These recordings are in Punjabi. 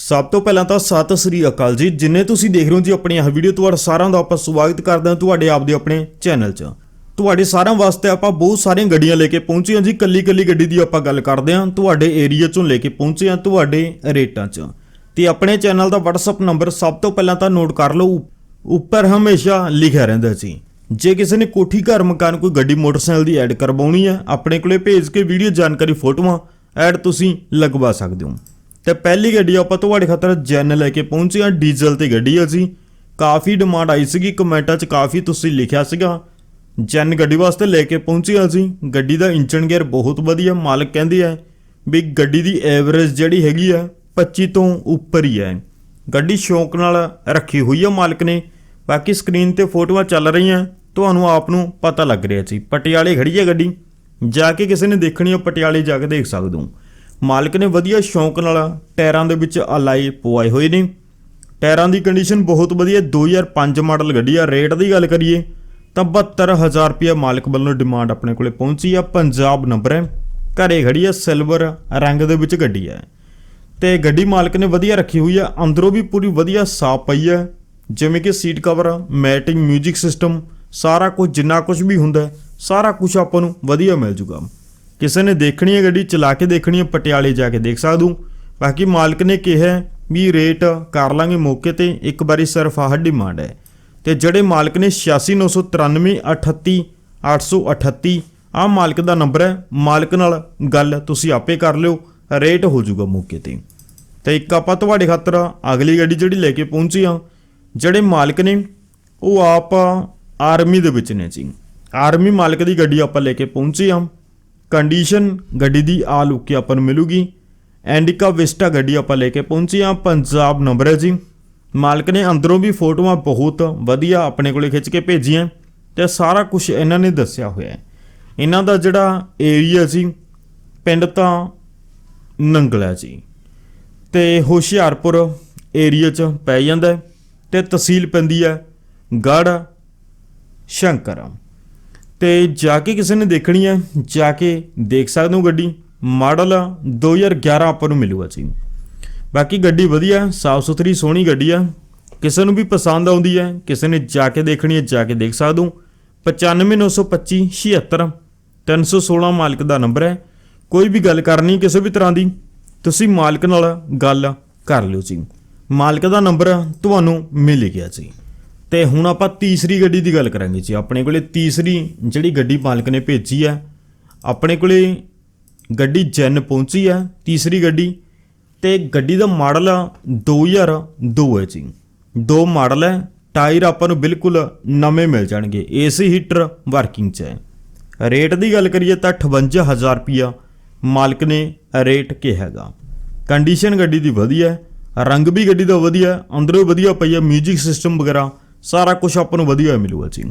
ਸਭ ਤੋਂ ਪਹਿਲਾਂ ਤਾਂ ਸਤਿ ਸ੍ਰੀ ਅਕਾਲ ਜੀ। ਜਿੰਨੇ ਤੁਸੀਂ ਦੇਖ ਰਹੇ ਹੋ ਜੀ ਆਪਣੀ ਇਹ ਵੀਡੀਓ ਤੁਹਾਡਾ ਸਾਰਿਆਂ ਦਾ ਆਪਾਂ ਸਵਾਗਤ ਕਰਦੇ ਹਾਂ ਤੁਹਾਡੇ ਆਪਦੇ ਆਪਣੇ ਚੈਨਲ 'ਚ। ਤੁਹਾਡੇ ਸਾਰਿਆਂ ਵਾਸਤੇ ਆਪਾਂ ਬਹੁਤ ਸਾਰੀਆਂ ਗੱਡੀਆਂ ਲੈ ਕੇ ਪਹੁੰਚੇ ਹਾਂ ਜੀ। ਕੱਲੀ ਕੱਲੀ ਗੱਡੀ ਦੀ ਆਪਾਂ ਗੱਲ ਕਰਦੇ ਹਾਂ, ਤੁਹਾਡੇ ਏਰੀਆ 'ਚੋਂ ਲੈ ਕੇ ਪਹੁੰਚੇ ਹਾਂ ਤੁਹਾਡੇ ਰੇਟਾਂ 'ਚ। ਤੇ ਆਪਣੇ ਚੈਨਲ ਦਾ WhatsApp ਨੰਬਰ ਸਭ ਤੋਂ ਪਹਿਲਾਂ ਤਾਂ ਨੋਟ ਕਰ ਲਓ ਉੱਪਰ ਹਮੇਸ਼ਾ ਲਿਖਿਆ ਰਹਿੰਦਾ ਸੀ ਜੇ ਕਿਸੇ ਨੇ ਕੋਠੀ, ਘਰ, ਮਕਾਨ ਕੋਈ ਗੱਡੀ, ਮੋਟਰਸਾਈਕਲ ਦੀ ਐਡ ਕਰਵਾਉਣੀ ਹੈ, ਆਪਣੇ ਕੋਲੇ ਭੇਜ ਕੇ ਵੀਡੀਓ ਜਾਣਕਾਰੀ, ਫੋਟੋਆਂ ਐਡ ਤੁਸੀਂ ਲਗਵਾ ਸਕਦੇ ਹੋ। ਤੇ ਪਹਿਲੀ ਗੱਡੀ ਆਪਾਂ ਤੁਹਾਡੇ ਖਾਤਰ ਜੈਨ ਲੈ ਕੇ ਪਹੁੰਚੇ ਹਾਂ, ਡੀਜ਼ਲ ਤੇ ਗੱਡੀ ਹੈ ਜੀ। ਕਾਫੀ ਡਿਮਾਂਡ ਆਈ ਸੀਗੀ, ਕਮੈਂਟਾਂ 'ਚ ਕਾਫੀ ਤੁਸੀਂ ਲਿਖਿਆ ਸੀਗਾ। ਜੈਨ ਗੱਡੀ ਵਾਸਤੇ ਲੈ ਕੇ ਪਹੁੰਚੇ ਹਾਂ ਗੱਡੀ ਦਾ ਇੰਜਨ ਗੇਅਰ ਬਹੁਤ ਵਧੀਆ, ਮਾਲਕ ਕਹਿੰਦੇ ਆ ਵੀ ਗੱਡੀ ਦੀ ਐਵਰੇਜ ਜਿਹੜੀ ਹੈਗੀ ਆ 25 ਤੋਂ ਉੱਪਰ ਹੀ ਹੈ ਗੱਡੀ ਸ਼ੌਂਕ ਨਾਲ ਰੱਖੀ ਹੋਈ ਹੈ ਮਾਲਕ ਨੇ। ਬਾਕੀ ਸਕਰੀਨ ਤੇ ਫੋਟੋਆਂ ਚੱਲ ਰਹੀਆਂ, ਤੁਹਾਨੂੰ ਆਪ ਨੂੰ ਪਤਾ ਲੱਗ ਰਿਹਾ ਜੀ। ਪਟਿਆਲੇ ਖੜੀ ਹੈ ਗੱਡੀ। ਜਾ ਕੇ ਕਿਸੇ ਨੇ ਦੇਖਣੀ ਹੈ ਪਟਿਆਲੇ ਜਾ ਕੇ ਦੇਖ ਸਕਦੇ ਹੋ। ਮਾਲਕ ਨੇ ਵਧੀਆ ਸ਼ੌਂਕ ਨਾਲ ਟਾਇਰਾਂ ਦੇ ਵਿੱਚ ਅਲਾਈ ਪਵਾਏ ਹੋਏ ਨੇ ਟਾਇਰਾਂ ਦੀ ਕੰਡੀਸ਼ਨ ਬਹੁਤ ਵਧੀਆ 2005 ਮਾਡਲ ਗੱਡੀ ਆ। ਰੇਟ ਦੀ ਗੱਲ ਕਰੀਏ ਤਾਂ 72000 ਰੁਪਏ ਮਾਲਕ ਵੱਲੋਂ ਡਿਮਾਂਡ ਆਪਣੇ ਕੋਲੇ ਪਹੁੰਚੀ ਆ। ਪੰਜਾਬ ਨੰਬਰ ਹੈ। ਘਰੇ ਖੜੀ ਆ। ਸਿਲਵਰ ਰੰਗ ਦੇ ਵਿੱਚ ਗੱਡੀ ਹੈ ਤੇ ਗੱਡੀ ਮਾਲਕ ਨੇ ਵਧੀਆ ਰੱਖੀ ਹੋਈ ਆ। ਅੰਦਰੋਂ ਵੀ ਪੂਰੀ ਵਧੀਆ ਸਾਫ਼ ਪਈ ਹੈ ਜਿਵੇਂ ਕਿ ਸੀਟ ਕਵਰ ਮੈਟਿੰਗ 뮤직 ਸਿਸਟਮ ਸਾਰਾ ਕੁਝ ਜਿੰਨਾ ਕੁਝ ਵੀ ਹੁੰਦਾ, ਸਾਰਾ ਕੁਝ ਆਪਾਂ ਨੂੰ ਵਧੀਆ ਮਿਲ ਜੂਗਾ। ਕਿਸੇ ਨੇ ਦੇਖਣੀ ਹੈ ਗੱਡੀ, ਚਲਾ ਕੇ ਦੇਖਣੀ ਹੈ, ਪਟਿਆਲੇ ਜਾ ਕੇ ਦੇਖ ਸਕਦੂ। ਬਾਕੀ ਮਾਲਕ ਨੇ ਕਿਹਾ ਵੀ ਰੇਟ ਕਰ ਲਾਂਗੇ ਮੌਕੇ ਤੇ, ਇੱਕ ਵਾਰੀ ਸਿਰਫ ਆਹ ਡਿਮਾਂਡ ਹੈ। ਤੇ ਜਿਹੜੇ ਮਾਲਕ ਨੇ 8693 38 838 ਆਹ ਮਾਲਕ ਦਾ ਨੰਬਰ ਹੈ। ਮਾਲਕ ਨਾਲ ਗੱਲ ਤੁਸੀਂ ਆਪੇ ਕਰ ਲਿਓ, ਰੇਟ ਹੋ ਜਾਊਗਾ ਮੌਕੇ ਤੇ। ਤੇ ਇੱਕ ਆਪਾਂ ਤੁਹਾਡੇ ਖਾਤਰ ਅਗਲੀ ਗੱਡੀ ਜਿਹੜੀ ਲੈ ਕੇ ਪਹੁੰਚੀ ਆ ਜਿਹੜੇ ਮਾਲਕ ਨੇ, ਉਹ ਆਪ ਆਰਮੀ ਦੇ ਵਿੱਚ ਨੇ ਜੀ। ਆਰਮੀ ਮਾਲਕ ਦੀ ਗੱਡੀ ਆਪਾਂ ਲੈ ਕੇ ਪਹੁੰਚੇ ਆ ਕੰਡੀਸ਼ਨ ਗੱਡੀ ਦੀ ਆ ਲੁੱਕ ਕੇ ਆਪਾਂ ਨੂੰ ਮਿਲੂਗੀ। ਐਂਡਿਕਾ ਵਿਸਟਾ ਗੱਡੀ ਆਪਾਂ ਲੈ ਕੇ ਪਹੁੰਚੇ ਆ ਪੰਜਾਬ ਨੰਬਰ ਹੈ ਜੀ। ਮਾਲਕ ਨੇ ਅੰਦਰੋਂ ਵੀ ਫੋਟੋਆਂ ਬਹੁਤ ਵਧੀਆ ਆਪਣੇ ਕੋਲੇ ਖਿੱਚ ਕੇ ਭੇਜੀਆਂ ਤੇ ਸਾਰਾ ਕੁਝ ਇਹਨਾਂ ਨੇ ਦੱਸਿਆ ਹੋਇਆ ਹੈ। ਇਹਨਾਂ ਦਾ ਜਿਹੜਾ ਏਰੀਆ ਸੀ ਪਿੰਡ ਤਾਂ ਨੰਗਲਾ ਜੀ। ਤੇ ਹੁਸ਼ਿਆਰਪੁਰ ਏਰੀਆ 'ਚ ਪੈ ਜਾਂਦਾ ਹੈ ਤੇ ਤਹਿਸੀਲ ਪੈਂਦੀ ਹੈ ਗੜ ਸ਼ੰਕਰ। ਤੇ ਜਾ ਕੇ ਕਿਸੇ ਨੇ ਦੇਖਣੀ ਹੈ ਜਾ ਕੇ ਦੇਖ ਸਕਦੇ ਹੋ ਗੱਡੀ। ਮਾਡਲ 2011 ਆਪਾਂ ਨੂੰ ਮਿਲੂਗਾ ਜੀ। ਬਾਕੀ ਗੱਡੀ ਵਧੀਆ, ਸਾਫ਼ ਸੁਥਰੀ, ਸੋਹਣੀ ਗੱਡੀ ਆ। ਕਿਸੇ ਨੂੰ ਵੀ ਪਸੰਦ ਆਉਂਦੀ ਹੈ ਕਿਸੇ ਨੇ ਜਾ ਕੇ ਦੇਖਣੀ ਹੈ ਜਾ ਕੇ ਦੇਖ ਸਕਦੇ ਹੋ। 95925 76 316 ਮਾਲਕ ਦਾ ਨੰਬਰ ਹੈ। ਕੋਈ ਵੀ ਗੱਲ ਕਰਨੀ ਕਿਸੇ ਵੀ ਤਰ੍ਹਾਂ ਦੀ, ਤੁਸੀਂ ਮਾਲਕ ਨਾਲ ਗੱਲ ਕਰ ਲਿਓ ਜੀ। ਮਾਲਕ ਦਾ ਨੰਬਰ ਤੁਹਾਨੂੰ ਮਿਲ ਗਿਆ ਜੀ। ਤੇ ਹੁਣ ਆਪਾਂ ਤੀਸਰੀ ਗੱਡੀ ਦੀ ਗੱਲ ਕਰਾਂਗੇ ਜੀ। ਆਪਣੇ ਕੋਲੇ ਤੀਸਰੀ ਜਿਹੜੀ ਗੱਡੀ ਮਾਲਕ ਨੇ ਭੇਜੀ ਹੈ, ਆਪਣੇ ਕੋਲੇ ਗੱਡੀ ਜੈਨ ਪਹੁੰਚੀ ਹੈ ਤੀਸਰੀ ਗੱਡੀ ਤੇ ਗੱਡੀ ਦਾ ਮਾਡਲ 2002 ਹੈ ਜੀ। ਦੋ ਮਾਡਲ ਹੈ, ਟਾਇਰ ਆਪਾਂ ਨੂੰ ਬਿਲਕੁਲ ਨਵੇਂ ਮਿਲ ਜਾਣਗੇ, ਏਸੀ ਹੀਟਰ ਵਰਕਿੰਗ 'ਚ ਹੈ। ਰੇਟ ਦੀ ਗੱਲ ਕਰੀਏ ਤਾਂ 58000 ਰੁਪਿਆ ਮਾਲਕ ਨੇ ਰੇਟ ਕਿਹਾਗਾ ਕੰਡੀਸ਼ਨ ਗੱਡੀ ਦੀ ਵਧੀਆ ਰੰਗ ਵੀ ਗੱਡੀ ਦਾ ਵਧੀਆ, ਅੰਦਰੋਂ ਵਧੀਆ ਪਈ ਹੈ 뮤직 ਸਿਸਟਮ ਵਗੈਰਾ ਸਾਰਾ ਕੁਝ ਆਪਾਂ ਨੂੰ ਵਧੀਆ ਮਿਲੂਗਾ ਜੀ।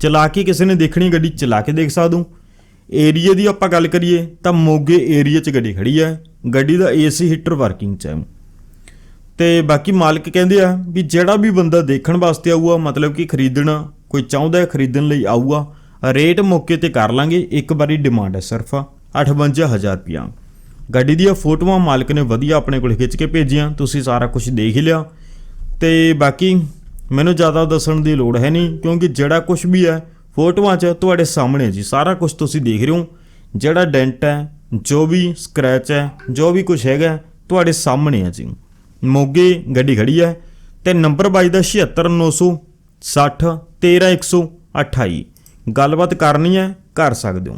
ਚਲਾ ਕੇ ਕਿਸੇ ਨੇ ਦੇਖਣੀ ਗੱਡੀ, ਚਲਾ ਕੇ ਦੇਖ ਸਕਦੂ। ਏਰੀਆ ਦੀ ਆਪਾਂ ਗੱਲ ਕਰੀਏ ਤਾਂ ਮੋਗੇ ਏਰੀਆ 'ਚ ਗੱਡੀ ਖੜੀ ਹੈ। ਗੱਡੀ ਦਾ ਏਸੀ ਹੀਟਰ ਵਰਕਿੰਗ 'ਚ ਹੈ। ਤੇ ਬਾਕੀ ਮਾਲਕ ਕਹਿੰਦੇ ਆ ਵੀ ਜਿਹੜਾ ਵੀ ਬੰਦਾ ਦੇਖਣ ਵਾਸਤੇ ਆਊਗਾ, ਮਤਲਬ ਕਿ ਖਰੀਦਣਾ, ਕੋਈ ਚਾਹੁੰਦਾ ਹੈ ਖਰੀਦਣ ਲਈ ਆਊਗਾ, ਰੇਟ ਮੌਕੇ ਤੇ ਕਰ ਲਾਂਗੇ। ਇੱਕ ਵਾਰੀ ਡਿਮਾਂਡ ਹੈ ਸਿਰਫ 58000 ਰੁਪਿਆ ਗੱਡੀ ਦੀਆਂ ਫੋਟੋਆਂ ਮਾਲਕ ਨੇ ਵਧੀਆ ਆਪਣੇ ਕੋਲ ਖਿੱਚ ਕੇ ਭੇਜੀਆਂ। ਤੁਸੀਂ ਸਾਰਾ ਕੁਝ ਦੇਖ ਹੀ ਲਿਆ। ਤੇ ਬਾਕੀ ਮੈਨੂੰ ਜ਼ਿਆਦਾ ਦੱਸਣ ਦੀ ਲੋੜ ਹੈ ਨਹੀਂ, ਕਿਉਂਕਿ ਜਿਹੜਾ ਕੁਝ ਵੀ ਹੈ, ਫੋਟੋਆਂ 'ਚ ਤੁਹਾਡੇ ਸਾਹਮਣੇ ਜੀ, ਸਾਰਾ ਕੁਝ ਤੁਸੀਂ ਦੇਖ ਰਹੇ ਹੋ। ਜਿਹੜਾ ਡੈਂਟ ਹੈ, ਜੋ ਵੀ ਸਕ੍ਰੈਚ ਹੈ, ਜੋ ਵੀ ਕੁਝ ਹੈਗਾ, ਤੁਹਾਡੇ ਸਾਹਮਣੇ ਹੈ ਜੀ। ਮੋਗੇ ਗੱਡੀ ਖੜੀ ਹੈ ਤੇ ਨੰਬਰ ਬਾਈ ਦਾ 76960 13128 ਗੱਲਬਾਤ ਕਰਨੀ ਹੈ, ਕਰ ਸਕਦੇ ਹੋ।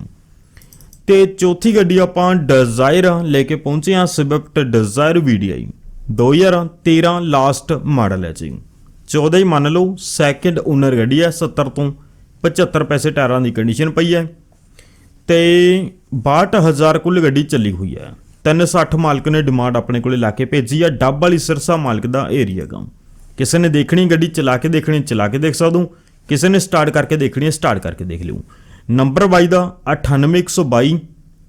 ਤੇ ਚੌਥੀ ਗੱਡੀ ਆਪਾਂ ਡਿਜ਼ਾਇਰ ਲੈ ਕੇ ਪਹੁੰਚੇ ਹਾਂ Swift Dzire VDI 2013 last model ਹੈ ਜੀ। 14 ਹੀ ਮੰਨ ਲਓ ਸੈਕਿੰਡ ਓਨਰ ਗੱਡੀ ਹੈ 70 ਤੋਂ 75 ਪੈਸੇ ਟਾਇਰਾਂ ਦੀ ਕੰਡੀਸ਼ਨ ਪਈ ਹੈ। ਤੇ 62000 ਕੁੱਲ ਗੱਡੀ ਚੱਲੀ ਹੋਈ ਹੈ। 360 ਮਾਲਕ ਨੇ ਡਿਮਾਂਡ ਆਪਣੇ ਕੋਲੇ ਲਾ ਕੇ ਭੇਜੀ ਆ। ਡੱਬ ਵਾਲੀ ਸਿਰਸਾ ਮਾਲਕ ਦਾ ਏਰੀਆ ਗਾ। ਕਿਸੇ ਨੇ ਦੇਖਣੀ ਗੱਡੀ, ਚਲਾ ਕੇ ਦੇਖਣੀ, ਚਲਾ ਕੇ ਦੇਖ ਸਕਦੋ। ਕਿਸੇ ਨੇ ਸਟਾਰਟ ਕਰਕੇ ਦੇਖਣੀ ਹੈ ਸਟਾਰਟ ਕਰਕੇ ਦੇਖ ਲਿਓ। ਨੰਬਰ ਬਾਈ ਦਾ 98122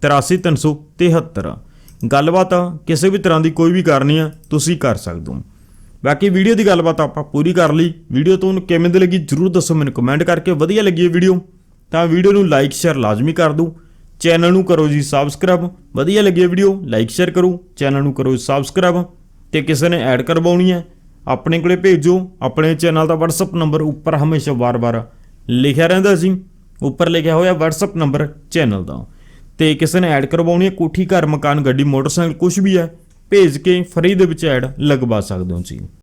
83373 ਗੱਲਬਾਤ ਕਿਸੇ ਵੀ ਤਰ੍ਹਾਂ ਦੀ ਕੋਈ ਵੀ ਕਰਨੀ ਆ, ਤੁਸੀਂ ਕਰ ਸਕਦੇ ਹੋ। ਬਾਕੀ ਵੀਡੀਓ ਦੀ ਗੱਲਬਾਤ ਆਪਾਂ ਪੂਰੀ ਕਰ ਲਈ। ਵੀਡੀਓ ਤੁਹਾਨੂੰ ਕਿਵੇਂ ਦੀ ਲੱਗੀ ਜਰੂਰ ਦੱਸੋ ਮੈਨੂੰ ਕਮੈਂਟ ਕਰਕੇ। ਵਧੀਆ ਲੱਗੀ ਇਹ ਵੀਡੀਓ, ਤਾਂ ਵੀਡੀਓ ਨੂੰ ਲਾਈਕ ਸ਼ੇਅਰ ਲਾਜ਼ਮੀ ਕਰ ਦਿਓ। ਚੈਨਲ ਨੂੰ ਕਰੋ ਜੀ ਸਬਸਕ੍ਰਾਈਬ ਵਧੀਆ ਲੱਗੀ ਇਹ ਵੀਡੀਓ ਲਾਈਕ ਸ਼ੇਅਰ ਕਰੋ। ਚੈਨਲ ਨੂੰ ਕਰੋ ਸਬਸਕ੍ਰਾਈਬ ਤੇ ਕਿਸੇ ਨੇ ਐਡ ਕਰਵਾਉਣੀ ਹੈ, ਆਪਣੇ ਕੋਲੇ ਭੇਜੋ। ਆਪਣੇ ਚੈਨਲ ਦਾ WhatsApp ਨੰਬਰ ਉੱਪਰ ਹਮੇਸ਼ਾ ਵਾਰ-ਵਾਰ ਲਿਖਿਆ ਰਹਿੰਦਾ ਸੀ। ਉੱਪਰ ਲਿਖਿਆ ਹੋਇਆ WhatsApp ਨੰਬਰ ਚੈਨਲ ਦਾ। ਤੇ ਕਿਸੇ ਨੇ ਐਡ ਕਰਵਾਉਣੀ ਹੈ, ਕੋਠੀ ਘਰ, ਮਕਾਨ, ਗੱਡੀ, ਮੋਟਰਸਾਈਕਲ ਕੁਝ ਵੀ ਹੈ ਭੇਜ ਕੇ ਫਰੀ ਦੇ ਵਿੱਚ ਐਡ ਲਗਵਾ ਸਕਦੇ ਹੋ ਜੀ